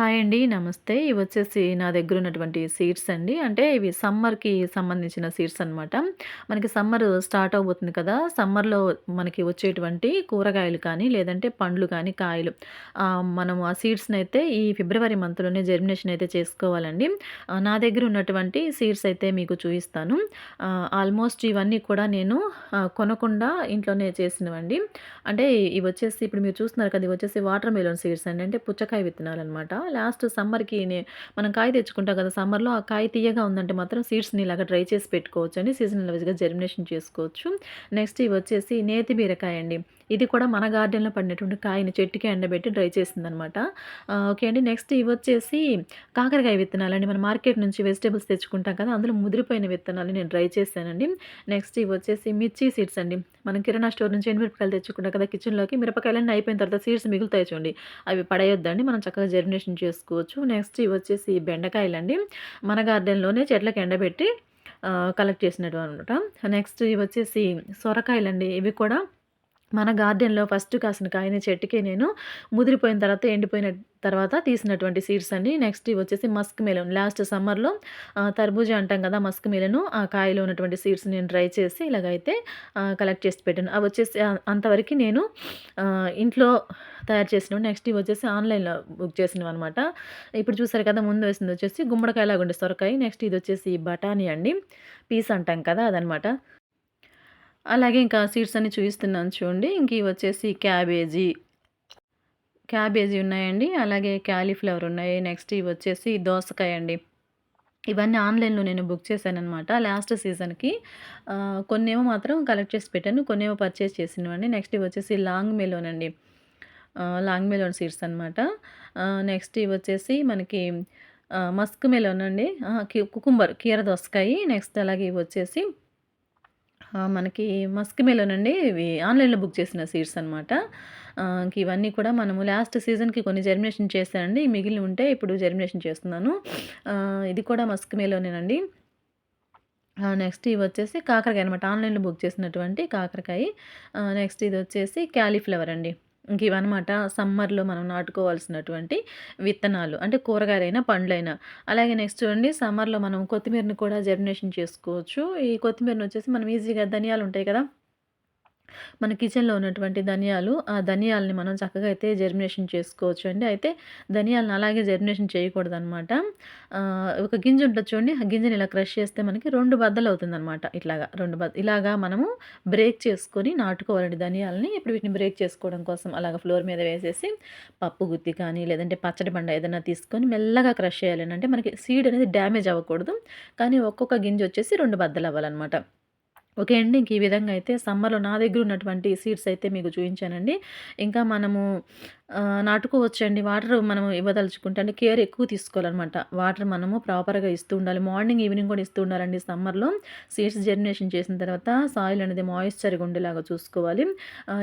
Hi అండి. నమస్తే. ఇవొచ్చేసి నా దగ్గర ఉన్నటువంటి సీడ్స్ అండి. అంటే ఇవి సమ్మర్‌కి సంబంధించిన సీడ్స్ అనమాట. మనకి సమ్మర్ స్టార్ట్ అవబోతుంది కదా! సమ్మర్‌లో మనకి వచ్చేటువంటి కూరగాయలు కానీ, లేదంటే పండ్లు కానీ, కాయలు మనము మనం ఆ అయితే ఈ ఫిబ్రవరి మంత్‌లోనే జర్మినేషన్ అయితే చేసుకోవాలండి. నా దగ్గర ఉన్నటువంటి సీడ్స్ అయితే మీకు చూపిస్తాను ఆల్మోస్ట్ ఇవన్నీ కూడా నేను కొనకుండా ఇంట్లోనే చేసినవండి. అంటే ఇవి వచ్చేసి ఇప్పుడు మీరు చూస్తున్నారు కదా! వచ్చేసి వాటర్ మెలోన్ సీడ్స్ అండి. అంటే పుచ్చకాయ విత్తనాలనమాట. లాస్ట్ సమ్మర్‌కి మనం కాయ తెచ్చుకుంటాం కదా! సమ్మర్‌లో ఆ కాయ తియ్యగా ఉందంటే మాత్రం సీడ్స్‌ని ఇలాగ డ్రై చేసి పెట్టుకోవచ్చండి. సీజనల్ వైజ్గా జర్మినేషన్ చేసుకోవచ్చు. నెక్స్ట్ ఇవొచ్చేసి నేతి బీరకాయ అండి. ఇది కూడా మన గార్డెన్‌లో పడినటువంటి కాయని చెట్టుకి ఎండబెట్టి డ్రై చేసిందనమాట. ఓకే అండి. నెక్స్ట్ ఇవి వచ్చేసి కాకరకాయ విత్తనాలండి. మన మార్కెట్ నుంచి వెజిటేబుల్స్ తెచ్చుకుంటాం కదా! అందులో ముదిరిపోయిన విత్తనాలు నేను డ్రై చేశానండి. నెక్స్ట్ ఇవి వచ్చేసి మిర్చి సీడ్స్ అండి. మనం కిరాణా స్టోర్ నుంచి ఎండుమిరపకాయలు తెచ్చుకుంటాం కదా! కిచెన్‌లోకి మిరపకాయలన్నీ అయిపోయిన తర్వాత సీడ్స్ మిగులుతాయి చూడండి. అవి పడేయొద్దండి. మనం చక్కగా జర్మినేషన్ చేసుకోవచ్చు. నెక్స్ట్ ఇవి వచ్చేసి బెండకాయలు బెండకాయలండి. మన గార్డెన్‌లోనే చెట్లకు ఎండబెట్టి కలెక్ట్ చేసినట్టు అనమాట నెక్స్ట్ ఇవొచ్చేసి సొరకాయలండి. ఇవి కూడా మన గార్డెన్‌లో ఫస్ట్ కాసిన కాయని చెట్టుకే నేను ముదిరిపోయిన తర్వాత, ఎండిపోయిన తర్వాత తీసినటువంటి సీడ్స్ అండి. నెక్స్ట్ ఇవి వచ్చేసి మస్క్ మెలన్. లాస్ట్ సమ్మర్‌లో ఆహ్, తర్బూజా అంటాం కదా! మస్క్ మెలను ఆ కాయలో ఉన్నటువంటి సీడ్స్ నేను డ్రై చేసి ఇలాగైతే కలెక్ట్ చేసి పెట్టాను. అవి వచ్చేసి అంతవరకు నేను ఇంట్లో తయారు చేసిన నెక్స్ట్ ఇవి వచ్చేసి ఆన్‌లైన్‌లో బుక్ చేసినవనమాట. ఇప్పుడు చూసారు కదా! ముందు వేసింది వచ్చేసి గుమ్మడికాయలాగా ఉండే సొరకాయ. నెక్స్ట్ ఇది వచ్చేసి బఠానీ అండి. పీస్ అంటాం కదా! అదనమాట. అలాగే ఇంకా సీడ్స్ అన్నీ చూపిస్తున్నాను చూడండి. ఇంక వచ్చేసి క్యాబేజీ. క్యాబేజీ ఉన్నాయండి. అలాగే క్యాలీఫ్లవర్ ఉన్నాయి. నెక్స్ట్ ఇవి వచ్చేసి దోసకాయ అండి. ఇవన్నీ ఆన్‌లైన్‌లో నేను బుక్ చేశానమాట లాస్ట్ సీజన్‌కి. కొన్నేమో మాత్రం కలెక్ట్ చేసి పెట్టాను. కొన్నేమో పర్చేస్ చేసినవండి. నెక్స్ట్ వచ్చేసి లాంగ్ మెలోన్ అండి. లాంగ్ మెలోన్ సీడ్స్ అనమాట. నెక్స్ట్ ఇవి వచ్చేసి మనకి మస్క్ మెలోన్ అండి. కుకుంబర్ కీర దోసకాయి. నెక్స్ట్ అలాగే ఇవి వచ్చేసి మనకి మస్క్ మెలోన్ అండి. ఇవి ఆన్‌లైన్‌లో బుక్ చేసిన సీడ్స్ అనమాట. ఇవన్నీ కూడా మనము లాస్ట్ సీజన్‌కి కొన్ని జర్మినేషన్ చేశానండి. మిగిలి ఉంటే ఇప్పుడు జర్మినేషన్ చేస్తున్నాను. ఇది కూడా మస్క్ మెలోనేనండి. ఆ! వచ్చేసి కాకరకాయ అనమాట. ఆన్‌లైన్‌లో బుక్ చేసినటువంటి కాకరకాయ నెక్స్ట్ ఇది వచ్చేసి క్యాలీఫ్లవర్ అండి. ఇంక ఇవన్నమాట సమ్మర్‌లో మనం నాటుకోవాల్సినటువంటి విత్తనాలు. అంటే కూరగాయలైనా, పండ్లైనా. అలాగే నెక్స్ట్ చూడండి సమ్మర్‌లో మనం కొత్తిమీరని కూడా జర్మినేషన్ చేసుకోవచ్చు. ఈ కొత్తిమీరని వచ్చేసి మనం ఈజీగా ధనియాలు ఉంటాయి కదా! మన కిచెన్‌లో ఉన్నటువంటి ధనియాలు, ఆ ధనియాలని మనం చక్కగా అయితే జర్మినేషన్ చేసుకోవచ్చు అండి అయితే ధనియాలను అలాగే జర్మినేషన్ చేయకూడదనమాట. అనమాట ఒక గింజ ఉంటుంది చూడండి. ఆ గింజని ఇలా క్రష్ చేస్తే మనకి రెండు బద్దలు అవుతుంది అనమాట ఇట్లాగా రెండు బద్ద ఇలాగా మనము బ్రేక్ చేసుకొని నాటుకోవాలండి ధనియాలని. ఇప్పుడు వీటిని బ్రేక్ చేసుకోవడం కోసం అలాగ ఫ్లోర్ మీద వేసేసి పప్పు గుత్తి కానీ, లేదంటే పచ్చడి బండ ఏదైనా తీసుకొని మెల్లగా క్రష్ చేయాలి అంటే మనకి సీడ్ అనేది డ్యామేజ్ అవ్వకూడదు. కానీ ఒక్కొక్క గింజ వచ్చేసి రెండు బద్దలు అవ్వాలన్నమాట ఓకే అండి. ఇంక ఈ విధంగా అయితే సమ్మర్‌లో నా దగ్గర ఉన్నటువంటి సీడ్స్ అయితే మీకు చూపించానండి ఇంకా మనము నాటుకోవచ్చండి. వాటర్ మనం ఇవ్వదలుచుకుంటే అంటే కేర్ ఎక్కువ తీసుకోవాలన్నమాట వాటర్ మనము ప్రాపర్‌గా ఇస్తూ ఉండాలి. మార్నింగ్, ఈవినింగ్ కూడా ఇస్తూ ఉండాలండి సమ్మర్‌లో. సీడ్స్ జర్మినేషన్ చేసిన తర్వాత సాయిల్ అనేది మాయిశ్చర్‌గా ఉండేలాగా చూసుకోవాలి.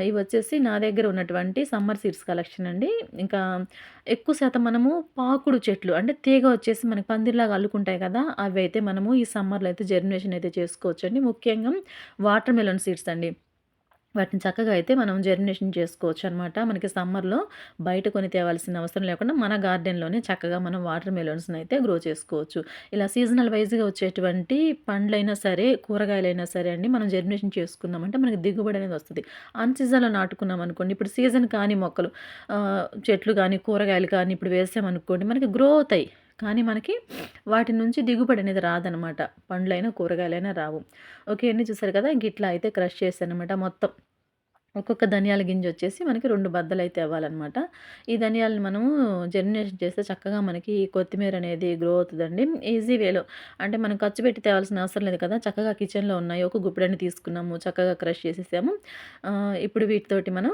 ఇవి వచ్చేసి నా దగ్గర ఉన్నటువంటి సమ్మర్ సీడ్స్ కలెక్షన్ అండి. ఇంకా ఎక్కువ శాతం మనము పాకుడు చెట్లు అంటే తీగ వచ్చేసి మనకి పందిరిలాగా అల్లుకుంటాయి కదా! అవి అయితే మనము ఈ సమ్మర్‌లో అయితే జర్మినేషన్ అయితే చేసుకోవచ్చండి. ముఖ్యంగా వాటర్ మెలన్ సీడ్స్ అండి. వాటిని చక్కగా అయితే మనం జర్మినేషన్ చేసుకోవచ్చనమాట. మనకి సమ్మర్‌లో బయట కొని తేవాల్సిన అవసరం లేకుండా మన గార్డెన్‌లోనే చక్కగా మనం వాటర్ మెలోన్స్‌ని అయితే గ్రో చేసుకోవచ్చు. ఇలా సీజనల్ వైజ్గా వచ్చేటువంటి పండ్లైనా సరే, కూరగాయలైనా సరే అండి మనం జర్మినేషన్ చేసుకుందామంటే మనకి దిగుబడి అనేది వస్తుంది అన్ సీజన్‌లో నాటుకున్నాం అనుకోండి ఇప్పుడు సీజన్ కానీ మొక్కలు చెట్లు కానీ కూరగాయలు కానీ ఇప్పుడు వేసామనుకోండి మనకి గ్రో అవుతాయి. కానీ మనకి వాటి నుంచి దిగుబడి అనేది రాదనమాట. పండ్లైనా, కూరగాయలైనా రావు. ఓకే అండి. చూసారు కదా! ఇంక ఇట్లా అయితే క్రష్ చేశాననమాట మొత్తం. ఒక్కొక్క ధనియాల గింజ వచ్చేసి మనకి రెండు బద్దలు అయితే ఇవ్వాలన్నమాట ఈ ధనియాలని మనము జర్మినేషన్ చేస్తే చక్కగా మనకి కొత్తిమీర అనేది గ్రో అవుతుందండి ఈజీ వేలో అంటే మనం ఖర్చు పెట్టి తేవాల్సిన అవసరం లేదు కదా! చక్కగా కిచెన్‌లో ఉన్నాయి. ఒక గుప్పిడని తీసుకున్నాము. చక్కగా క్రష్ చేసేసాము. ఇప్పుడు వీటితోటి మనం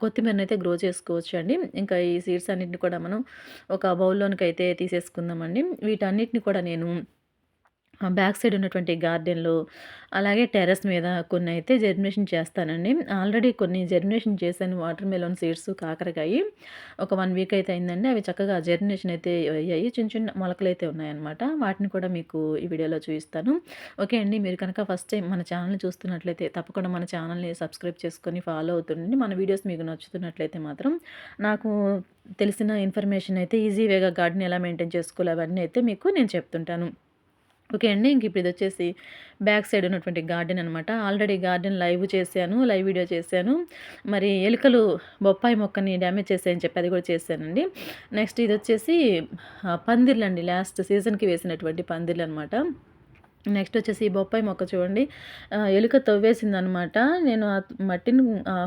కొత్తిమీరని అయితే గ్రో చేసుకోవచ్చు అండి ఇంకా ఈ సీడ్స్ అన్నిటిని కూడా మనం ఒక బౌల్‌లోనికైతే తీసేసుకుందామండి. వీటన్నిటిని కూడా నేను బ్యాక్ సైడ్ ఉన్నటువంటి గార్డెన్‌లో, అలాగే టెర్రస్ మీద కొన్ని అయితే జర్మినేషన్ చేస్తానండి. ఆల్రెడీ కొన్ని జర్మినేషన్ చేశాను వాటర్ మెలోన్ సీడ్స్, కాకరకాయ ఒక వన్ వీక్ అయితే అయిందండి. అవి చక్కగా జర్మినేషన్ అయితే అయ్యాయి. చిన్న చిన్న మొలకలు అయితే ఉన్నాయన్నమాట. వాటిని కూడా మీకు ఈ వీడియోలో చూపిస్తాను. ఓకే అండి. మీరు కనుక ఫస్ట్ టైం మన ఛానల్‌ని చూస్తున్నట్లయితే తప్పకుండా మన ఛానల్‌ని సబ్స్క్రైబ్ చేసుకొని ఫాలో అవుతుండండి. మన వీడియోస్ మీకు నచ్చుతున్నట్లయితే మాత్రం నాకు తెలిసిన ఇన్ఫర్మేషన్ అయితే ఈజీ వేగా గార్డెన్ ఎలా మెయింటైన్ చేసుకోవాలి అవన్నీ అయితే మీకు నేను చెప్తుంటాను. ఓకే అండి. ఇంక ఇప్పుడు ఇది వచ్చేసి బ్యాక్ సైడ్ ఉన్నటువంటి గార్డెన్ అనమాట. ఆల్రెడీ గార్డెన్ లైవ్ చేశాను. లైవ్ వీడియో చేశాను. మరి ఎలుకలు బొప్పాయి మొక్కని డ్యామేజ్ చేశాయని చెప్పి అది కూడా చేశానండి. నెక్స్ట్ ఇదొచ్చేసి పందిర్లు పందిర్లండి. లాస్ట్ సీజన్‌కి వేసినటువంటి పందిర్లు అనమాట నెక్స్ట్ వచ్చేసి ఈ బొప్పాయి మొక్క చూడండి. ఎలుక తవ్వేసింది అనమాట నేను ఆ మట్టిని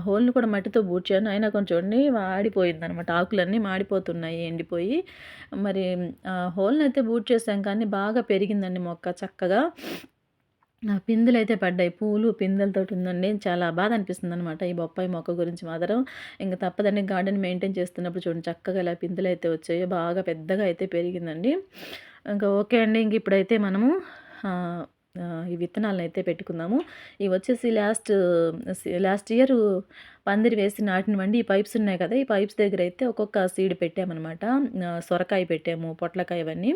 హోల్‌ని కూడా మట్టితో బూడ్చాను అయినా కొంచెం చూడండి వాడిపోయిందనమాట. ఆకులన్నీ మాడిపోతున్నాయి ఎండిపోయి. మరి హోల్ని అయితే బూట్ చేసాం కానీ బాగా పెరిగిందండి మొక్క చక్కగా. పిందులు అయితే పడ్డాయి. పూలు, పిందెలతోటి ఉందండి. చాలా బాధ అనిపిస్తుంది అనమాట ఈ బొప్పాయి మొక్క గురించి మాత్రం. ఇంక తప్పదండి గార్డెన్ మెయింటైన్ చేస్తున్నప్పుడు చూడండి చక్కగా ఇలా పిందులు అయితే వచ్చాయో బాగా పెద్దగా అయితే పెరిగిందండి. ఇంకా ఓకే అండి. ఇంక ఇప్పుడైతే మనము ఈ విత్తనాలను అయితే పెట్టుకుందాము. ఇవి వచ్చేసి లాస్ట్ లాస్ట్ ఇయర్ పందిరి వేసి నాటినవండి. ఈ పైప్స్ ఉన్నాయి కదా! ఈ పైప్స్ దగ్గర అయితే ఒక్కొక్క సీడ్ పెట్టామనమాట. సొరకాయ పెట్టాము, పొట్లకాయ ఇవన్నీ.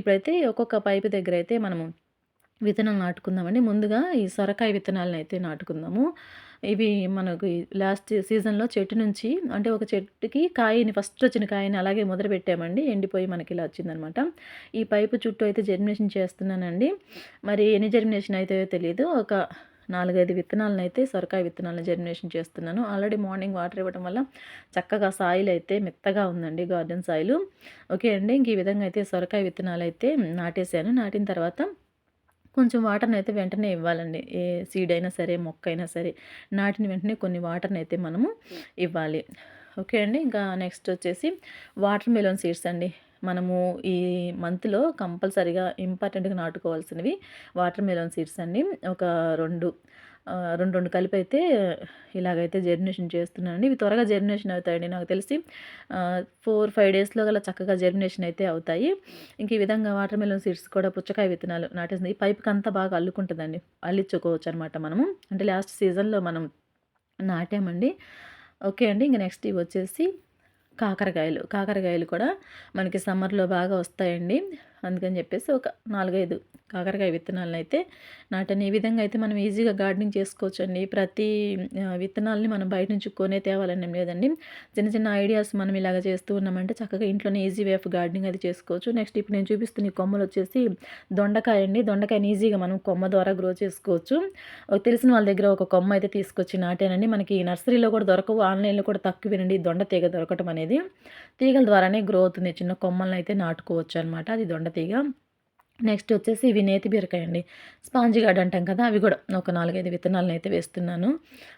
ఇప్పుడైతే ఒక్కొక్క పైపు అయితే మనము విత్తనాలు నాటుకుందామండి. ముందుగా ఈ సొరకాయ విత్తనాలను అయితే నాటుకుందాము. ఇవి మనకు లాస్ట్ సీజన్‌లో చెట్టు నుంచి అంటే ఒక చెట్టుకి కాయని ఫస్ట్ వచ్చిన కాయని అలాగే మొదలుపెట్టామండి. ఎండిపోయి మనకి ఇలా వచ్చిందనమాట. ఈ పైపు చుట్టూ అయితే జర్మినేషన్ చేస్తున్నానండి. మరి ఎన్ని జర్మినేషన్ అయితే తెలియదు ఒక 4, 5 విత్తనాలనైతే సొరకాయ విత్తనాలను జర్మినేషన్ చేస్తున్నాను. ఆల్రెడీ మార్నింగ్ వాటర్ ఇవ్వడం వల్ల చక్కగా సాయిల్ అయితే మెత్తగా ఉందండి గార్డెన్ సాయిలు. ఓకే అండి. ఇంక ఈ విధంగా అయితే సొరకాయ విత్తనాలు అయితే నాటేసాను. నాటిన తర్వాత కొంచెం వాటర్‌నైతే వెంటనే ఇవ్వాలండి. ఏ సీడ్ అయినా సరే, మొక్క అయినా సరే నాటిన వెంటనే కొన్ని వాటర్‌నైతే మనము ఇవ్వాలి. ఓకే అండి. ఇంకా నెక్స్ట్ వచ్చేసి వాటర్ మెలోన్ సీడ్స్ అండి. మనము ఈ మంత్‌లో కంపల్సరీగా ఇంపార్టెంట్‌గా నాటుకోవాల్సినవి వాటర్ మెలోన్ సీడ్స్ అండి. ఒక రెండు ఆహ్, 2, 2 కలిపైతే ఇలాగైతే జర్మినేషన్ చేస్తున్నానండి. ఇవి త్వరగా జర్మినేషన్ అవుతాయండి. నాకు తెలిసి ఫోర్ ఫైవ్ డేస్‌లో గల చక్కగా జర్మినేషన్ అయితే అవుతాయి. ఇంక ఈ విధంగా వాటర్ మెలన్ సీడ్స్ కూడా పుచ్చకాయ విత్తనాలు నాటేసింది. ఈ పైప్‌కంతా బాగా అల్లుకుంటుందండి అల్లించుకోవచ్చు అనమాట మనము. అంటే లాస్ట్ సీజన్‌లో మనం నాటామండి. ఓకే అండి. ఇంక నెక్స్ట్ ఇవి వచ్చేసి కాకరకాయలు. కాకరకాయలు కూడా మనకి సమ్మర్‌లో బాగా వస్తాయండి. అందుకని చెప్పేసి ఒక నాలుగైదు కాకరకాయ విత్తనాలను అయితే నాటని ఈ విధంగా అయితే మనం ఈజీగా గార్డెనింగ్ చేసుకోవచ్చండి. ప్రతి విత్తనాలని విత్తనాల్ని మనం బయట నుంచి కొనే తేవాలని లేదండి. చిన్న చిన్న ఐడియాస్ మనం ఇలాగ చేస్తూ ఉన్నామంటే చక్కగా ఇంట్లోనే ఈజీ వే ఆఫ్ గార్డెనింగ్ అది చేసుకోవచ్చు. నెక్స్ట్ ఇప్పుడు నేను చూపిస్తున్న ఈ కొమ్మలొచ్చేసి దొండకాయ అండి. దొండకాయని ఈజీగా మనం కొమ్మ ద్వారా గ్రో చేసుకోవచ్చు. తెలిసిన వాళ్ళ దగ్గర ఒక కొమ్మ అయితే తీసుకొచ్చి నాటానండి. మనకి నర్సరీలో కూడా దొరకవు. ఆన్‌లైన్‌లో కూడా తక్కువేనండి దొండ తీగ దొరకటం అనేది. తీగల ద్వారానే గ్రో అవుతుంది. చిన్న కొమ్మలని అయితే నాటుకోవచ్చు అనమాట అది దొండ తీగ. నెక్స్ట్ వచ్చేసి ఇవి నేతి బీరకాయ అండి. స్పాంజి గార్డ్ అంటాం కదా! అవి కూడా ఒక నాలుగైదు విత్తనాలను అయితే వేస్తున్నాను.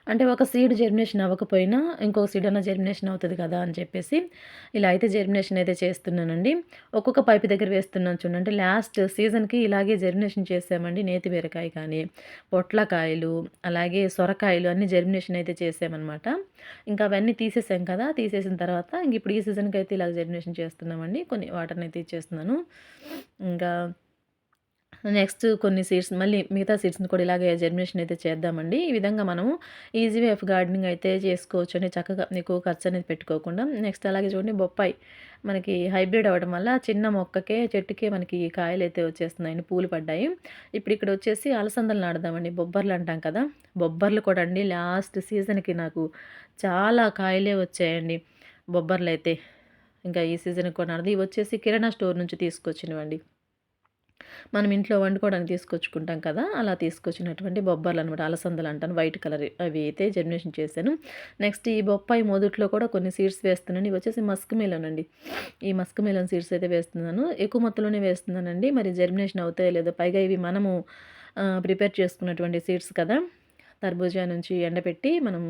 అంటే ఒక సీడ్ జర్మినేషన్ అవ్వకపోయినా ఇంకో సీడ్ అన్న జర్మినేషన్ అవుతుంది కదా! అని చెప్పేసి ఇలా అయితే జర్మినేషన్ అయితే చేస్తున్నానండి. ఒక్కొక్క పైపు దగ్గర వేస్తున్నాను చూడండి. లాస్ట్ సీజన్‌కి ఇలాగే జర్మినేషన్ చేసామండి. నేతి బీరకాయ కానీ, పొట్లకాయలు, అలాగే సొరకాయలు అన్నీ జర్మినేషన్ అయితే చేసామనమాట. ఇంకా అవన్నీ తీసేసాం కదా! తీసేసిన తర్వాత ఇంక ఇప్పుడు ఈ సీజన్‌కి అయితే ఇలాగ జర్మినేషన్ చేస్తున్నామండి. కొన్ని వాటర్ని అయితే ఇచ్చేస్తున్నాను. ఇంకా నెక్స్ట్ కొన్ని సీడ్స్ మళ్ళీ మిగతా సీడ్స్‌ని కూడా ఇలాగే జర్మినేషన్ అయితే చేద్దామండి. ఈ విధంగా మనము ఈజీ వే ఆఫ్ గార్డెనింగ్ అయితే చేసుకోవచ్చండి. చక్కగా మీకు ఖర్చు అనేది పెట్టుకోకుండా. నెక్స్ట్ అలాగే చూడండి బొప్పాయి మనకి హైబ్రిడ్ అవ్వడం వల్ల చిన్న మొక్కకే, చెట్టుకే మనకి కాయలైతే వచ్చేస్తున్నాయండి. పూలు పడ్డాయి. ఇప్పుడు ఇక్కడ వచ్చేసి అలసందలు నాడదామండి బొబ్బర్లు అంటాం కదా! బొబ్బర్లు కూడా అండి లాస్ట్ సీజన్‌కి నాకు చాలా కాయలే వచ్చాయండి. బొబ్బర్లు అయితే ఇంకా ఈ సీజన్‌కి కూడా ఇవి వచ్చేసి కిరాణా స్టోర్ నుంచి తీసుకొచ్చినవండి. మనం ఇంట్లో వండుకోవడానికి తీసుకొచ్చుకుంటాం కదా! అలా తీసుకొచ్చినటువంటి బొబ్బర్లు అనమాట అలసందలు అంటాను. వైట్ కలర్ అవి అయితే జర్మినేషన్ చేశాను. నెక్స్ట్ ఈ బొప్పాయి మొదట్లో కూడా కొన్ని సీడ్స్ వేస్తున్నాను. ఇవొచ్చేసి మస్క్ మెలోన్ అండి. ఈ మస్క్ మెలోన్ సీడ్స్ అయితే వేస్తున్నాను. ఎక్కువ మొత్తంలోనే వేస్తున్నానండి. మరి జర్మినేషన్ అవుతాయో లేదో పైగా ఇవి మనము ప్రిపేర్ చేసుకున్నటువంటి సీడ్స్ కదా! తర్బూజా నుంచి ఎండబెట్టి మనము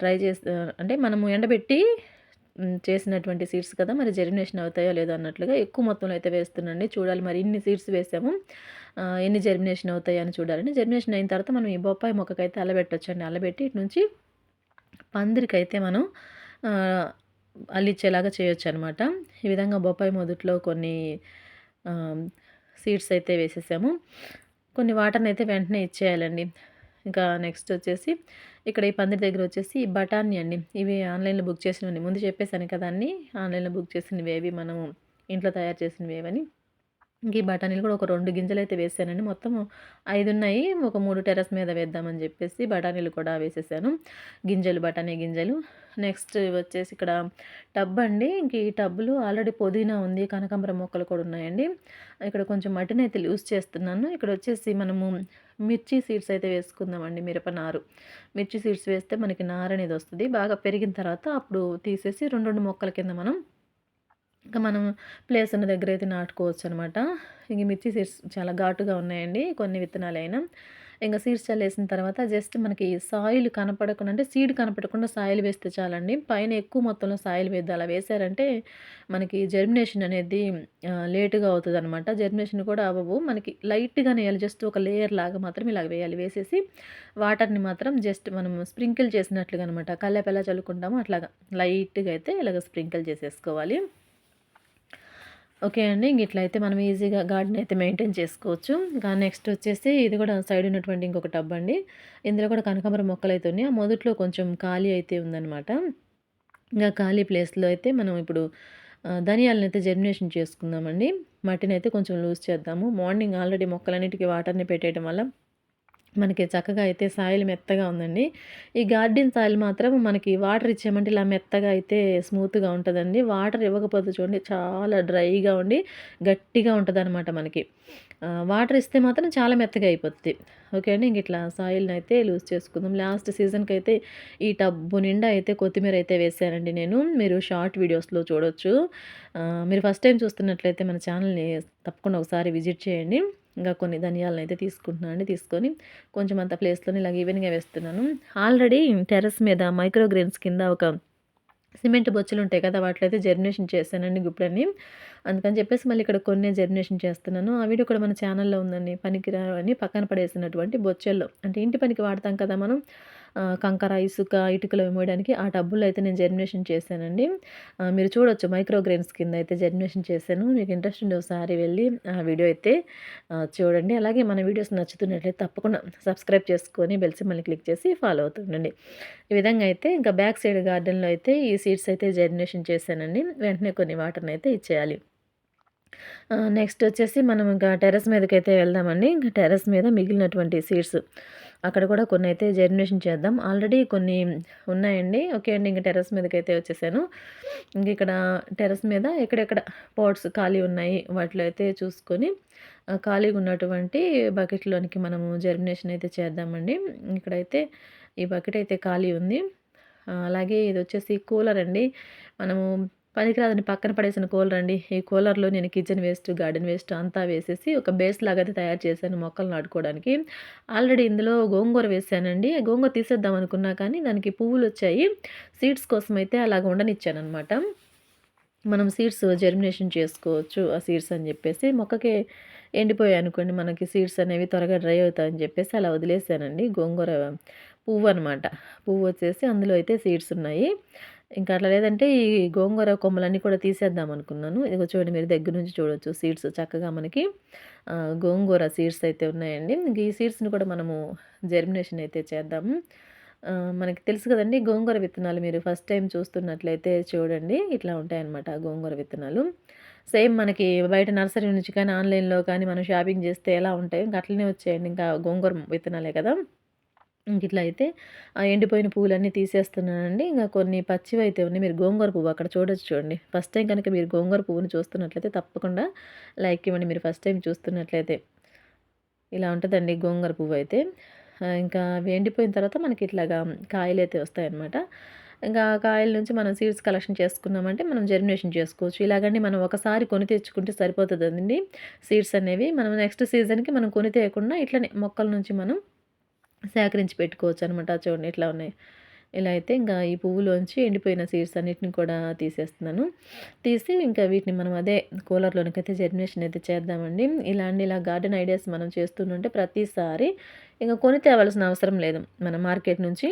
ట్రై చేసి అంటే మనము ఎండబెట్టి చేసినటువంటి సీడ్స్ కదా! మరి జర్మినేషన్ అవుతాయో లేదో అన్నట్లుగా ఎక్కువ మొత్తంలో అయితే వేస్తున్నాండి చూడాలి మరి ఇన్ని సీడ్స్ వేసాము. ఎన్ని జర్మినేషన్ అవుతాయో అని చూడాలండి. జర్మినేషన్ అయిన తర్వాత మనం ఈ బొప్పాయి మొక్కకైతే అల్లబెట్టొచ్చండి. అల్లబెట్టి ఇటు నుంచి పందిరికైతే మనం అల్లిచ్చేలాగా అల్లిచ్చేలాగా చేయొచ్చనమాట. ఈ విధంగా బొప్పాయి మొదట్లో కొన్ని సీడ్స్ అయితే వేసేసాము కొన్ని వాటర్ని అయితే వెంటనే ఇచ్చేయాలండి ఇంకా నెక్స్ట్ వచ్చేసి ఇక్కడ ఈ పందిరి దగ్గర వచ్చేసి బఠానీ అండి. ఇవి ఆన్లైన్లో బుక్ చేసినవి. ముందు చెప్పేసాను కదా అన్నీ. ఆన్లైన్లో బుక్ చేసినవి ఏవి మనము ఇంట్లో తయారు చేసినవి ఏవని ఇంక ఈ బఠానీలు కూడా ఒక రెండు గింజలు అయితే వేసానండి. మొత్తం ఐదు ఉన్నాయి. ఒక మూడు టెరస్ మీద వేద్దామని చెప్పేసి బఠానీలు కూడా వేసేసాను. గింజలు బఠానీ గింజలు. నెక్స్ట్ వచ్చేసి ఇక్కడ టబ్ అండి. ఇంక ఈ టబ్బులు ఆల్రెడీ పుదీనా ఉంది కనకాంబర మొక్కలు కూడా ఉన్నాయండి. ఇక్కడ కొంచెం మట్టిని అయితే యూస్ చేస్తున్నాను. ఇక్కడ వచ్చేసి మనము మిర్చి సీడ్స్ అయితే వేసుకుందామండి మిరప నారు. మిర్చి సీడ్స్ వేస్తే మనకి నారు అనేది వస్తుంది. బాగా పెరిగిన తర్వాత అప్పుడు తీసేసి రెండు రెండు మొక్కల కింద మనం ఇంకా మనం ప్లేస్ ఉన్న దగ్గర అయితే నాటుకోవచ్చు అనమాట ఇంక మిర్చి సీడ్స్ చాలా ఘాటుగా ఉన్నాయండి. కొన్ని విత్తనాలైనా. ఇంకా సీడ్స్ చల్లేసిన తర్వాత జస్ట్ మనకి సాయిల్ కనపడకుండా అంటే సీడ్ కనపడకుండా సాయిల్ వేస్తే చాలండి. పైన ఎక్కువ మొత్తంలో సాయిల్ వేద్దాం. అలా వేసారంటే మనకి జర్మినేషన్ అనేది లేటుగా అవుతుంది అనమాట జర్మినేషన్ కూడా అవ్వవు. మనకి లైట్గా వేయాలి. జస్ట్ ఒక లేయర్ లాగా మాత్రం ఇలా వేయాలి. వేసేసి వాటర్ని మాత్రం జస్ట్ మనం స్ప్రింకిల్ చేసినట్లుగా అనమాట కల్లేపు చల్లుకుంటాము అట్లాగా లైట్గా అయితే ఇలాగ స్ప్రింకిల్ చేసేసుకోవాలి. ఓకే అండి. ఇంక ఇట్లయితే మనం ఈజీగా గార్డెన్ అయితే మెయింటైన్ చేసుకోవచ్చు. ఇంకా నెక్స్ట్ వచ్చేసి ఇది కూడా సైడ్ ఉన్నటువంటి ఇంకొక టబ్ అండి. ఇందులో కూడా కనకాంబర మొక్కలు అయితే ఉన్నాయి. ఆ మొదట్లో కొంచెం ఖాళీ అయితే ఉందన్నమాట. ఇంకా ఖాళీ ప్లేస్లో అయితే మనం ఇప్పుడు ధనియాలను అయితే జర్మినేషన్ చేసుకుందామండి. మట్టిని అయితే కొంచెం లూజ్ చేద్దాము. మార్నింగ్ ఆల్రెడీ మొక్కలన్నిటికీ వాటర్ని పెట్టేయడం వల్ల మనకి చక్కగా అయితే సాయిల్ మెత్తగా ఉందండి. ఈ గార్డెన్ సాయిల్ మాత్రం మనకి వాటర్ ఇచ్చామంటే ఇలా మెత్తగా అయితే స్మూత్గా ఉంటుందండి. వాటర్ ఇవ్వకపోతే చూడండి చాలా డ్రైగా ఉండి గట్టిగా ఉంటుంది అనమాట మనకి వాటర్ ఇస్తే మాత్రం చాలా మెత్తగా అయిపోతుంది ఓకే అండి ఇంక ఇట్లా సాయిల్ని అయితే లూజ్ చేసుకుందాం. లాస్ట్ సీజన్కి అయితే ఈ టబ్బు నిండా అయితే కొత్తిమీర అయితే వేసానండి నేను. మీరు షార్ట్ వీడియోస్లో చూడొచ్చు. మీరు ఫస్ట్ టైం చూస్తున్నట్లయితే మన ఛానల్ని తప్పకుండా ఒకసారి విజిట్ చేయండి. ఇంకా కొన్ని ధనియాలను అయితే తీసుకుంటున్నాను అండి తీసుకొని కొంచెం అంత ప్లేస్లోనే ఇలాగ ఈవెన్గా వేస్తున్నాను. ఆల్రెడీ టెర్రస్ మీద మైక్రోగ్రెయిన్స్ కింద ఒక సిమెంట్ బొచ్చులు ఉంటాయి కదా వాటిలో అయితే జర్మినేషన్ చేశానండి గుప్పుడని అందుకని చెప్పేసి మళ్ళీ ఇక్కడ కొన్ని జర్మినేషన్ చేస్తున్నాను. ఆ వీడియో కూడా మన ఛానల్లో ఉందండి పనికిరాని పక్కన పడేసినటువంటి బొచ్చెల్లో. అంటే ఇంటి పనికి వాడతాం కదా మనం కంకర ఇసుక ఇటుకలు వేయడానికి ఆ టబ్బుల్లో అయితే నేను జర్మినేషన్ చేశానండి. మీరు చూడొచ్చు మైక్రోగ్రెయిన్స్ కింద అయితే జర్మినేషన్ చేశాను. మీకు ఇంట్రెస్ట్ ఉండే ఒకసారి వెళ్ళి ఆ వీడియో అయితే చూడండి. అలాగే మన వీడియోస్ నచ్చుతున్నట్లయితే తప్పకుండా సబ్స్క్రైబ్ చేసుకొని బెల్ మళ్ళీ క్లిక్ చేసి ఫాలో అవుతుండండి. ఈ విధంగా అయితే ఇంకా బ్యాక్ సైడ్ గార్డెన్లో అయితే ఈ సీడ్స్ అయితే జర్మినేషన్ చేశానండి. వెంటనే కొన్ని వాటర్ని అయితే ఇచ్చేయాలి. నెక్స్ట్ వచ్చేసి మనం ఇంకా టెర్రస్ మీదకి అయితే వెళ్దామండి. ఇంకా టెర్రస్ మీద మిగిలినటువంటి సీడ్స్ అక్కడ కూడా కొన్ని అయితే జర్మినేషన్ చేద్దాం. ఆల్రెడీ కొన్ని ఉన్నాయండి. ఓకే అండి ఇంకా టెర్రస్ మీదకి అయితే వచ్చేసాను. ఇంక ఇక్కడ టెర్రస్ మీద ఎక్కడెక్కడ పాట్స్ ఖాళీ ఉన్నాయి వాటిలో అయితే చూసుకొని ఖాళీగా ఉన్నటువంటి బకెట్లోనికి మనము జర్మినేషన్ అయితే చేద్దామండి. ఇక్కడైతే ఈ బకెట్ అయితే ఖాళీ ఉంది. అలాగే ఇది వచ్చేసి కూలర్ అండి. మనము పనికిరాదని పక్కన పడేసిన కూలర్ అండి. ఈ కూలర్లో నేను కిచెన్ వేస్ట్ గార్డెన్ వేస్ట్ అంతా వేసేసి ఒక బేస్ లాగా అయితే తయారు చేశాను మొక్కలు నాటుకోవడానికి. ఆల్రెడీ ఇందులో గోంగూర వేసానండి. గోంగూర తీసేద్దాం అనుకున్నా కానీ దానికి పువ్వులు వచ్చాయి. సీడ్స్ కోసం అయితే అలాగ ఉండనిచ్చాను అనమాట మనం సీడ్స్ జర్మినేషన్ చేసుకోవచ్చు ఆ సీడ్స్ అని చెప్పేసి. మొక్కకి ఎండిపోయాయి అనుకోండి మనకి సీడ్స్ అనేవి త్వరగా డ్రై అవుతాయని చెప్పేసి అలా వదిలేసానండి గోంగూర పువ్వు అనమాట పువ్వు వచ్చేసి అందులో అయితే సీడ్స్ ఉన్నాయి. ఇంకా అట్లా లేదంటే ఈ గోంగూర కొమ్మలన్నీ కూడా తీసేద్దాం అనుకున్నాను. ఇదిగో చూడండి మీరు దగ్గర నుంచి చూడవచ్చు సీడ్స్ చక్కగా మనకి గోంగూర సీడ్స్ అయితే ఉన్నాయండి. ఇంక ఈ సీడ్స్ని కూడా మనము జర్మినేషన్ అయితే చేద్దాము మనకి తెలుసు కదండి గోంగూర విత్తనాలు మీరు ఫస్ట్ టైం చూస్తున్నట్లయితే చూడండి ఇట్లా ఉంటాయన్నమాట గోంగూర విత్తనాలు. సేమ్ మనకి బయట నర్సరీ నుంచి కానీ ఆన్లైన్లో కానీ మనం షాపింగ్ చేస్తే ఎలా ఉంటాయి ఇంకా అట్లనే వచ్చేయండి. ఇంకా గోంగూర విత్తనాలే కదా. ఇట్లా అయితే ఎండిపోయిన పువ్వులన్నీ తీసేస్తున్నానండి. ఇంకా కొన్ని పచ్చివి అయితే ఉన్నాయి. మీరు గోంగూర పువ్వు అక్కడ చూడొచ్చు చూడండి. ఫస్ట్ టైం కనుక మీరు గోంగూర పువ్వుని చూస్తున్నట్లయితే తప్పకుండా లైక్ ఇవ్వండి. మీరు ఫస్ట్ టైం చూస్తున్నట్లయితే ఇలా ఉంటుందండి గోంగూర పువ్వు అయితే. ఇంకా అవి ఎండిపోయిన తర్వాత మనకి ఇట్లాగా కాయలు అయితే వస్తాయన్నమాట. ఇంకా కాయల నుంచి మనం సీడ్స్ కలెక్షన్ చేసుకున్నామంటే మనం జర్మినేషన్ చేసుకోవచ్చు. ఇలాగండి మనం ఒకసారి కొని తెచ్చుకుంటే సరిపోతుందండి. సీడ్స్ అనేవి మనం నెక్స్ట్ సీజన్కి మనం కొని తేయకుండా ఇట్లనే మొక్కల నుంచి మనం సేకరించి పెట్టుకోవచ్చు అనమాట చూడండి ఇట్లా ఉన్నాయి. ఇలా అయితే ఇంకా ఈ పువ్వులోంచి ఎండిపోయిన సీడ్స్ అన్నిటిని కూడా తీసేస్తున్నాను. తీసి ఇంకా వీటిని మనం అదే కూలర్లోనికైతే జర్మినేషన్ అయితే చేద్దామండి. ఇలాంటి ఇలా గార్డెన్ ఐడియాస్ మనం చేస్తుంటే ప్రతిసారి ఇంకా కొని తేవాల్సిన అవసరం లేదు. మన మార్కెట్ నుంచి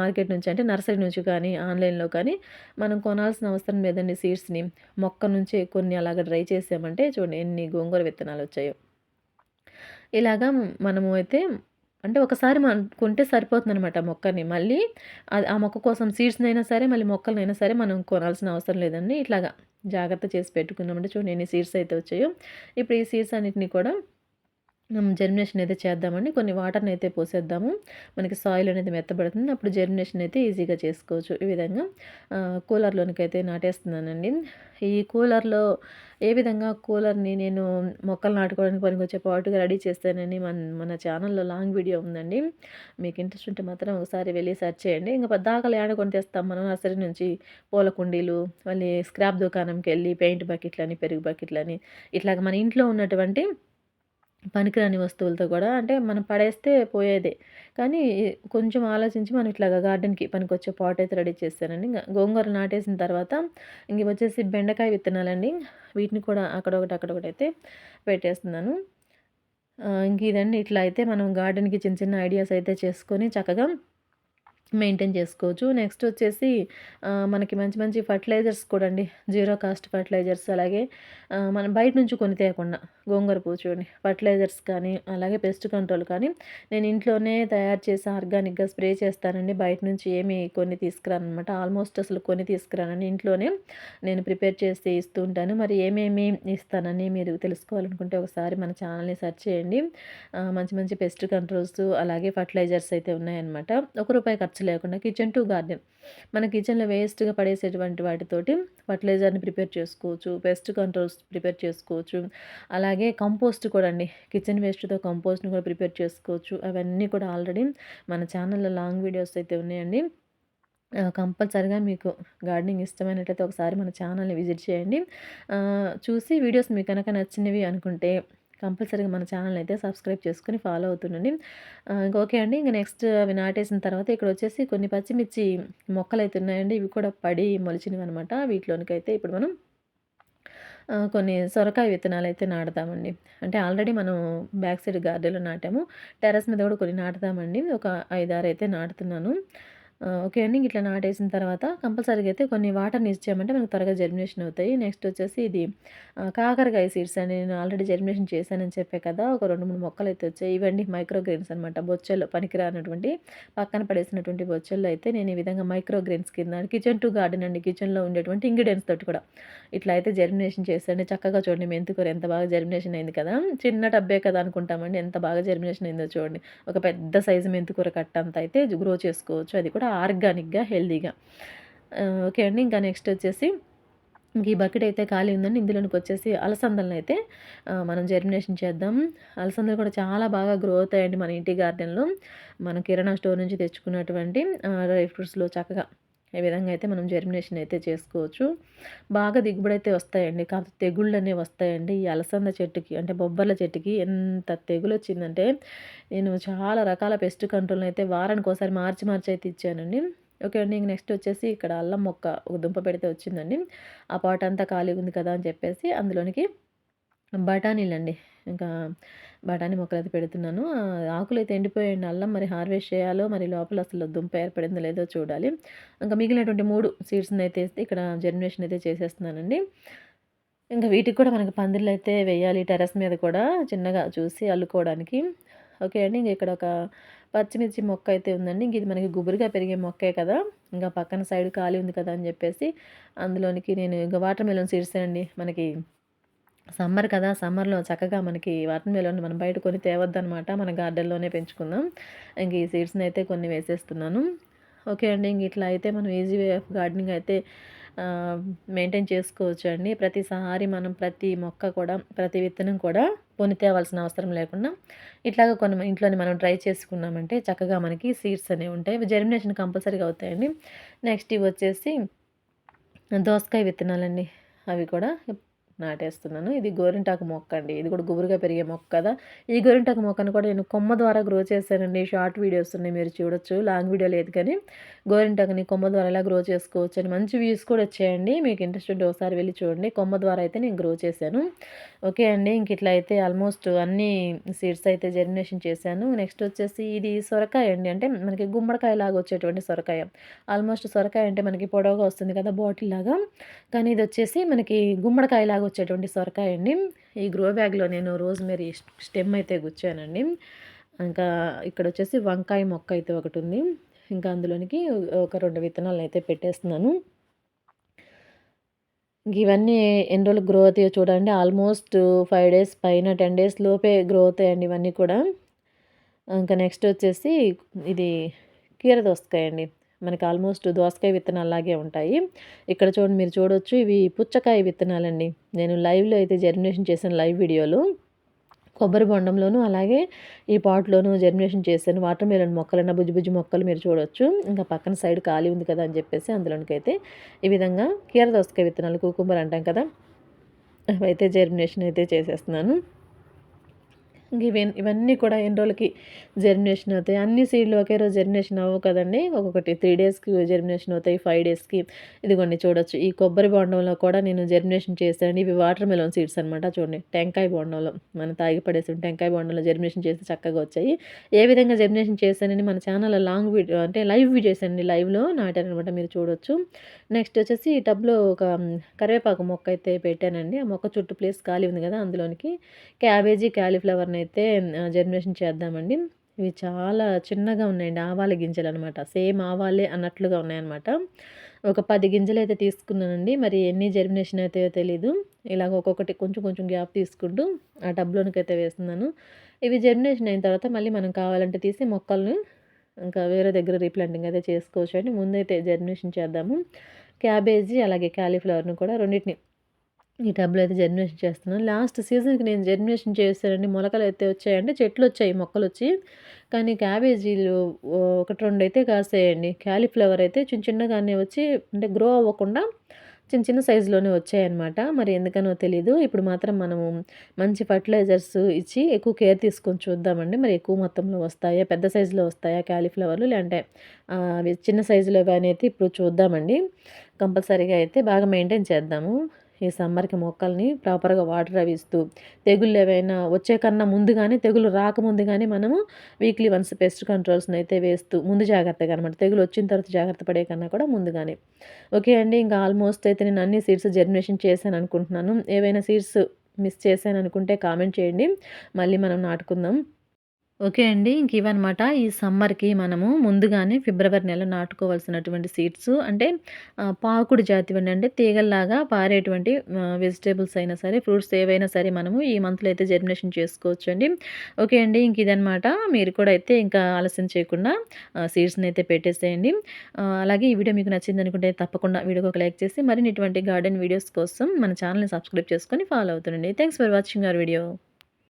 మార్కెట్ నుంచి అంటే నర్సరీ నుంచి కానీ ఆన్లైన్లో కానీ మనం కొనాల్సిన అవసరం లేదండి సీడ్స్ని. మొక్క నుంచి కొన్ని అలాగ డ్రై చేసామంటే చూడండి ఎన్ని గోంగూర విత్తనాలు వచ్చాయో. ఇలాగా మనము అయితే అంటే ఒకసారి మనం సరిపోతుంది సరిపోతుందనమాట మొక్కని. మళ్ళీ అది ఆ మొక్క కోసం సీడ్స్నైనా సరే మళ్ళీ మొక్కలనైనా సరే మనం కొనాల్సిన అవసరం లేదండి. ఇట్లాగా జాగ్రత్త చేసి పెట్టుకున్నామంటే చూడండి ఎన్ని సీడ్స్ అయితే వచ్చాయో. ఇప్పుడు ఈ సీడ్స్ అన్నిటిని కూడా జర్మినేషన్ అయితే చేద్దామండి. కొన్ని వాటర్ని అయితే పోసేద్దాము. మనకి సాయిల్ అనేది మెత్తబడుతుంది. అప్పుడు జర్మినేషన్ అయితే ఈజీగా చేసుకోవచ్చు. ఈ విధంగా కూలర్లోనికి అయితే నాటేస్తున్నానండి. ఈ కూలర్లో ఏ విధంగా కూలర్ని నేను మొక్కలు నాటుకోవడానికి పనికొచ్చే పాటుగా రెడీ చేస్తానని మన మన ఛానల్లో లాంగ్ వీడియో ఉందండి. మీకు ఇంట్రెస్ట్ ఉంటే మాత్రం ఒకసారి వెళ్ళి సెర్చ్ చేయండి. ఇంకా దాకా ఏడ కొని తెస్తాం మనం నర్సరీ నుంచి. పూల కుండీలు మళ్ళీ స్క్రాప్ దుకాణంకి వెళ్ళి పెయింట్ బకెట్లని పెరుగు బకెట్లని ఇట్లాగ మన ఇంట్లో ఉన్నటువంటి పనికిరాని వస్తువులతో కూడా అంటే మనం పడేస్తే పోయేదే. కానీ కొంచెం ఆలోచించి మనం ఇట్లాగా గార్డెన్కి పనికొచ్చే పాట్ అయితే రెడీ చేస్తానండి. ఇంకా గోంగూర నాటేసిన తర్వాత ఇంక వచ్చేసి బెండకాయ విత్తనాలండి. వీటిని కూడా అక్కడొకటి అక్కడొకటి అయితే పెట్టేస్తున్నాను. ఇంక ఇదండి. ఇట్లా అయితే మనం గార్డెన్కి చిన్న చిన్న ఐడియాస్ అయితే చేసుకొని చక్కగా మెయింటైన్ చేసుకోవచ్చు. నెక్స్ట్ వచ్చేసి మనకి మంచి మంచి ఫర్టిలైజర్స్ కూడా అండి జీరో కాస్ట్ ఫర్టిలైజర్స్ అలాగే మనం బయట నుంచి కొని తేయకుండా గోంగూర పువ్వు చూడండి ఫర్టిలైజర్స్ కానీ అలాగే పెస్ట్ కంట్రోల్ కానీ నేను ఇంట్లోనే తయారు చేసి ఆర్గానిక్గా స్ప్రే చేస్తానండి. బయట నుంచి ఏమి కొన్ని తీసుకురానమాట ఆల్మోస్ట్ అసలు కొన్ని తీసుకురానండి. ఇంట్లోనే నేను ప్రిపేర్ చేసి ఇస్తూ ఉంటాను. మరి ఏమేమి ఇస్తానని మీరు తెలుసుకోవాలనుకుంటే ఒకసారి మన ఛానల్ని సెర్చ్ చేయండి. మంచి మంచి పెస్ట్ కంట్రోల్స్ అలాగే ఫర్టిలైజర్స్ అయితే ఉన్నాయన్నమాట. ఒక రూపాయి ఖర్చు లేకుండా కిచెన్ టు గార్డెన్ మన కిచెన్లో వేస్ట్గా పడేసేటువంటి వాటితోటి ఫర్టిలైజర్ని ప్రిపేర్ చేసుకోవచ్చు పెస్ట్ కంట్రోల్స్ ప్రిపేర్ చేసుకోవచ్చు అలాగే అలాగే కంపోస్ట్ కూడా అండి. కిచెన్ వేస్ట్తో కంపోస్ట్ని కూడా ప్రిపేర్ చేసుకోవచ్చు. అవన్నీ కూడా ఆల్రెడీ మన ఛానల్లో లాంగ్ వీడియోస్ అయితే ఉన్నాయండి. కంపల్సరిగా మీకు గార్డెనింగ్ ఇష్టమైనట్టయితే ఒకసారి మన ఛానల్ని విజిట్ చేయండి. చూసి వీడియోస్ మీకు కనుక నచ్చినవి అనుకుంటే కంపల్సరీగా మన ఛానల్ అయితే సబ్స్క్రైబ్ చేసుకొని ఫాలో అవుతుండండి. ఓకే అండి. ఇంకా నెక్స్ట్ అవి నాటేసిన తర్వాత ఇక్కడ వచ్చేసి కొన్ని పచ్చిమిర్చి మొక్కలు అయితే ఉన్నాయండి. ఇవి కూడా పడి మొలిచినవి అనమాట వీటిలోనికైతే ఇప్పుడు మనం కొన్ని సొరకాయ విత్తనాలు అయితే నాటుతామండి. అంటే ఆల్రెడీ మనం బ్యాక్ సైడ్ గార్డెన్లో నాటాము. టెరస్ మీద కూడా కొన్ని నాటుతామండి. ఒక ఐదారు అయితే నాటుతున్నాను. ఓకే అండి. ఇట్లా నాటేసిన తర్వాత కంపల్సరీగా అయితే కొన్ని వాటర్ని ఇచ్చామంటే మనకు త్వరగా జర్మినేషన్ అవుతాయి. నెక్స్ట్ వచ్చేసి ఇది కాకరకాయ సీడ్స్ అని నేను ఆల్రెడీ జర్మినేషన్ చేశానని చెప్పే కదా ఒక రెండు మూడు మొక్కలు అయితే వచ్చాయి. ఇవన్నీ మైక్రోగ్రెయిన్స్ అనమాట బొచ్చెల్లో పనికిరానటువంటి పక్కన పడేసినటువంటి బొచ్చెల్లో అయితే నేను ఈ విధంగా మైక్రోగ్రెయిన్స్ కింద కిచెన్ టు గార్డెన్ అండి. కిచెన్లో ఉండేటువంటి ఇంగ్రీడియంట్స్ తోటి కూడా ఇట్లా అయితే జర్మినేషన్ చేస్తాండి చక్కగా చూడండి మెంతికూర ఎంత బాగా జర్మినేషన్ అయింది కదా. చిన్న టబ్బే కదా అనుకుంటామండి. ఎంత బాగా జర్మినేషన్ అయిందో చూడండి. ఒక పెద్ద సైజు మెంతికూర కట్ట అంత అయితే గ్రో చేసుకోవచ్చు. అది కూడా ఆర్గానిక్గా హెల్దీగా ఓకే అండి. ఇంకా నెక్స్ట్ వచ్చేసి ఈ బకెట్ అయితే ఖాళీ ఉందండి. ఇందులోనికి వచ్చేసి అలసందలను అయితే మనం జర్మినేషన్ చేద్దాం. అలసందలు కూడా చాలా బాగా గ్రో అవుతాయండి మన ఇంటి గార్డెన్లో మన కిరాణా స్టోర్ నుంచి తెచ్చుకున్నటువంటి డ్రై ఫ్రూట్స్లో చక్కగా. ఈ విధంగా అయితే మనం జర్మినేషన్ అయితే చేసుకోవచ్చు. బాగా దిగుబడి అయితే వస్తాయండి. కాకపోతే తెగుళ్ళు అనేవి వస్తాయండి. ఈ అలసంద చెట్టుకి అంటే బొబ్బర్ల చెట్టుకి ఎంత తెగులు వచ్చిందంటే నేను చాలా రకాల పెస్ట్ కంట్రోల్ని అయితే వారానికి ఒకసారి మార్చి మార్చి అయితే ఇచ్చానండి. ఓకే అండి ఇంక నెక్స్ట్ వచ్చేసి ఇక్కడ అల్లం మొక్క ఒక దుంప పెడితే వచ్చిందండి. ఆ పాట అంతా ఖాళీగా ఉంది కదా అని చెప్పేసి అందులోనికి బఠానీలు అండి ఇంకా బఠానీ మొక్కలు అయితే పెడుతున్నాను ఆకులు అయితే ఎండిపోయాయండి అల్లం మరి హార్వెస్ట్ చేయాలో మరి లోపల అసలు దుంప ఏర్పడిందో లేదో చూడాలి. ఇంకా మిగిలినటువంటి మూడు సీడ్స్ని అయితే ఇక్కడ జర్మినేషన్ అయితే చేసేస్తున్నానండి. ఇంకా వీటికి కూడా మనకి పందిర్లు అయితే వేయాలి టెరస్ మీద కూడా చిన్నగా చూసి అల్లుకోవడానికి. ఓకే అండి ఇంక ఇక్కడ ఒక పచ్చిమిర్చి మొక్క అయితే ఉందండి. ఇంక ఇది మనకి గుబురుగా పెరిగే మొక్కే కదా. ఇంకా పక్కన సైడ్ ఖాళీ ఉంది కదా అని చెప్పేసి అందులోనికి నేను ఇంకా వాటర్ మెలన్ సీడ్స్ అండి మనకి సమ్మర్ కదా సమ్మర్లో చక్కగా మనకి వాటర్ మెలోన్ మనం బయట కొని తేవద్దనమాట మన గార్డెన్లోనే పెంచుకుందాం. ఇంక ఈ సీడ్స్ని అయితే కొన్ని వేసేస్తున్నాను. ఓకే అండి ఇంక ఇట్లా అయితే మనం ఈజీ వే ఆఫ్ గార్డెనింగ్ అయితే మెయింటైన్ చేసుకోవచ్చు అండి. ప్రతిసారి మనం ప్రతి మొక్క కూడా ప్రతి విత్తనం కూడా కొని తేవాల్సిన అవసరం లేకుండా ఇట్లాగ కొన్ని ఇంట్లోనే మనం ట్రై చేసుకున్నామంటే చక్కగా మనకి సీడ్స్ అనేవి ఉంటాయి. జర్మినేషన్ కంపల్సరీగా అవుతాయండి. నెక్స్ట్ ఇవి వచ్చేసి దోసకాయ విత్తనాలండి. అవి కూడా నాటేస్తున్నాను. ఇది గోరింటాకు మొక్క అండి ఇది కూడా గుబురుగా పెరిగే మొక్క కదా. ఈ గోరింటాకు మొక్కను కూడా నేను కొమ్మ ద్వారా గ్రో చేశానండి. షార్ట్ వీడియోస్ ఉన్నాయి మీరు చూడొచ్చు. లాంగ్ వీడియో లేదు కానీ గోరింటాకుని కొమ్మ ద్వారా ఎలా గ్రో చేసుకోవచ్చు అని మంచి వ్యూస్ కూడా వచ్చాయండి. మీకు ఇంట్రెస్ట్ ఉంటే ఒకసారి వెళ్ళి చూడండి. కొమ్మ ద్వారా అయితే నేను గ్రో చేశాను. ఓకే అండి. ఇంక ఇట్లా అయితే ఆల్మోస్ట్ అన్ని సీడ్స్ అయితే జర్మినేషన్ చేశాను. నెక్స్ట్ వచ్చేసి ఇది సొరకాయ అండి. అంటే మనకి గుమ్మడికాయ లాగా వచ్చేటువంటి సొరకాయ. ఆల్మోస్ట్ సొరకాయ అంటే మనకి పొడవుగా వస్తుంది కదా బాటిల్ లాగా. కానీ ఇది వచ్చేసి మనకి గుమ్మడికాయ లాగా వచ్చేటువంటి సొరకాయ అండి. ఈ గ్రో బ్యాగ్లో నేను రోజ్మెరీ స్టెమ్ అయితే గుచ్చానండి. ఇంకా ఇక్కడ వచ్చేసి వంకాయ మొక్క అయితే ఒకటి ఉంది ఇంకా అందులోనికి ఒక రెండు విత్తనాలు అయితే పెట్టేస్తున్నాను. ఇవన్నీ ఎన్ని రోజులు గ్రో అవుతాయో చూడండి. ఆల్మోస్ట్ ఫైవ్ డేస్ పైన టెన్ డేస్ లోపే గ్రో అవుతాయండి ఇవన్నీ కూడా. ఇంకా నెక్స్ట్ వచ్చేసి ఇది కీర దోసకాయ అండి. మనకి ఆల్మోస్ట్ దోసకాయ విత్తనాలు లాగే ఉంటాయి. ఇక్కడ చూడండి మీరు చూడవచ్చు ఇవి పుచ్చకాయ విత్తనాలండి. నేను లైవ్లో అయితే జర్మినేషన్ చేసిన లైవ్ వీడియోలు. కొబ్బరి బొండంలోను అలాగే ఈ పాట్లోను జర్మినేషన్ చేశాను. వాటర్ మెలన్ మొక్కలన్న బుజ్జి బుజ్జి మొక్కలు మీరు చూడొచ్చు. ఇంకా పక్కన సైడ్ ఖాళీ ఉంది కదా అని చెప్పేసి అందులోనికైతే ఈ విధంగా కీర దోసకాయ విత్తనాలు కుకుంబర్ అంటాం కదా అయితే జర్మినేషన్ అయితే చేసేస్తున్నాను. ఇవన్నీ ఇవన్నీ కూడా ఎన్ని రోజులకి జర్మినేషన్ అవుతాయి. అన్ని సీడ్లు ఒకే రోజు జర్మినేషన్ అవ్వవు కదండి. ఒక్కొక్కటి త్రీ డేస్కి జర్మినేషన్ అవుతాయి ఫైవ్ డేస్కి ఇదిగోండి చూడొచ్చు. ఈ కొబ్బరి బొండంలో కూడా నేను జర్మినేషన్ చేశాను. ఇవి వాటర్ మెలోన్ సీడ్స్ అనమాట చూడండి. టెంకాయ బొండంలో మనం తాగి పడేసి టెంకాయ బొండంలో జర్మినేషన్ చేసి చక్కగా వచ్చాయి. ఏ విధంగా జర్మినేషన్ చేశానని మన ఛానల్లో లాంగ్ వీడియో అంటే లైవ్ వీడియోస్ అండి లైవ్లో నాటాను అనమాట మీరు చూడొచ్చు. నెక్స్ట్ వచ్చేసి ఈ టబ్లో ఒక కరివేపాకు మొక్క అయితే పెట్టానండి. ఆ మొక్క చుట్టూ ప్లేస్ ఖాళీ ఉంది కదా అందులోనికి. క్యాబేజీ క్యాలీఫ్లవర్ని అయితే జర్మినేషన్ చేద్దామండి. ఇవి చాలా చిన్నగా ఉన్నాయండి. ఆవాల గింజలు అనమాట సేమ్ ఆవాలే అన్నట్లుగా ఉన్నాయన్నమాట. ఒక పది గింజలు అయితే తీసుకున్నానండి. మరి ఎన్ని జర్మినేషన్ అయితే తెలీదు. ఇలాగ ఒక్కొక్కటి కొంచెం కొంచెం గ్యాప్ తీసుకుంటూ ఆ టబ్లోనికి అయితే వేస్తున్నాను. ఇవి జర్మినేషన్ అయిన తర్వాత మళ్ళీ మనం కావాలంటే తీసి మొక్కల్ని ఇంకా వేరే దగ్గర రీప్లాంటింగ్ అయితే చేసుకోవచ్చు అండి ముందైతే జర్మినేషన్ చేద్దాము. క్యాబేజీ అలాగే క్యాలీఫ్లవర్ను కూడా రెండింటిని ఈ టబ్లో అయితే జర్మినేషన్ చేస్తున్నాను. లాస్ట్ సీజన్కి నేను జర్మినేషన్ చేస్తానండి మొలకలు అయితే వచ్చాయంటే చెట్లు వచ్చాయి మొక్కలు వచ్చి. కానీ క్యాబేజీలు ఒకటి రెండు అయితే కాసాయండి. క్యాలీఫ్లవర్ అయితే చిన్న చిన్నగానే వచ్చి అంటే గ్రో అవ్వకుండా చిన్న చిన్న సైజులోనే వచ్చాయన్నమాట. మరి ఎందుకనో తెలీదు. ఇప్పుడు మాత్రం మనము మంచి ఫర్టిలైజర్స్ ఇచ్చి ఎక్కువ కేర్ తీసుకొని చూద్దామండి. మరి ఎక్కువ మొత్తంలో వస్తాయా పెద్ద సైజులో వస్తాయా క్యాలీఫ్లవర్లు లేదంటే అవి చిన్న సైజులో కానీ అయితే ఇప్పుడు చూద్దామండి. కంపల్సరీగా అయితే బాగా మెయింటైన్ చేద్దాము. ఈ సమ్మర్కి మొక్కల్ని ప్రాపర్గా వాటర్ అవి ఇస్తూ తెగుళ్ళు ఏవైనా వచ్చే కన్నా ముందుగానే తెగులు రాకముందు కానీ మనము వీక్లీ వన్స్ పెస్ట్ కంట్రోల్స్ని అయితే వేస్తూ ముందు జాగ్రత్తగా అనమాట తెగులు వచ్చిన తర్వాత జాగ్రత్త పడే కన్నా కూడా ముందుగానే. ఓకే అండి ఇంకా ఆల్మోస్ట్ అయితే నేను అన్ని సీడ్స్ జర్మినేషన్ చేశాను అనుకుంటున్నాను. ఏవైనా సీడ్స్ మిస్ చేశాను అనుకుంటే కామెంట్ చేయండి. మళ్ళీ మనం నాటుకుందాం. ఓకే అండి ఇంక ఇవన్నమాట ఈ సమ్మర్‌కి మనము ముందుగానే ఫిబ్రవరి నెల నాటుకోవాల్సినటువంటి సీడ్స్ అంటే పాకుడు జాతివండి. అంటే తీగల్లాగా పారేటువంటి వెజిటేబుల్స్ అయినా సరే, ఫ్రూట్స్ ఏవైనా సరే మనము ఈ మంత్‌లో అయితే జర్మినేషన్ చేసుకోవచ్చండి. ఓకే అండి. ఇంక ఇదనమాట. మీరు కూడా అయితే ఇంకా ఆలస్యం చేయకుండా సీడ్స్‌ని అయితే పెట్టేసేయండి. అలాగే ఈ వీడియో మీకు నచ్చిందనుకుంటే తప్పకుండా వీడియోకి ఒక లైక్ చేసి మరిన్ని ఇటువంటి గార్డెన్ వీడియోస్ కోసం మన ఛానల్‌ని సబ్స్క్రైబ్ చేసుకొని follow అవుతుండండి. Thanks for watching our video.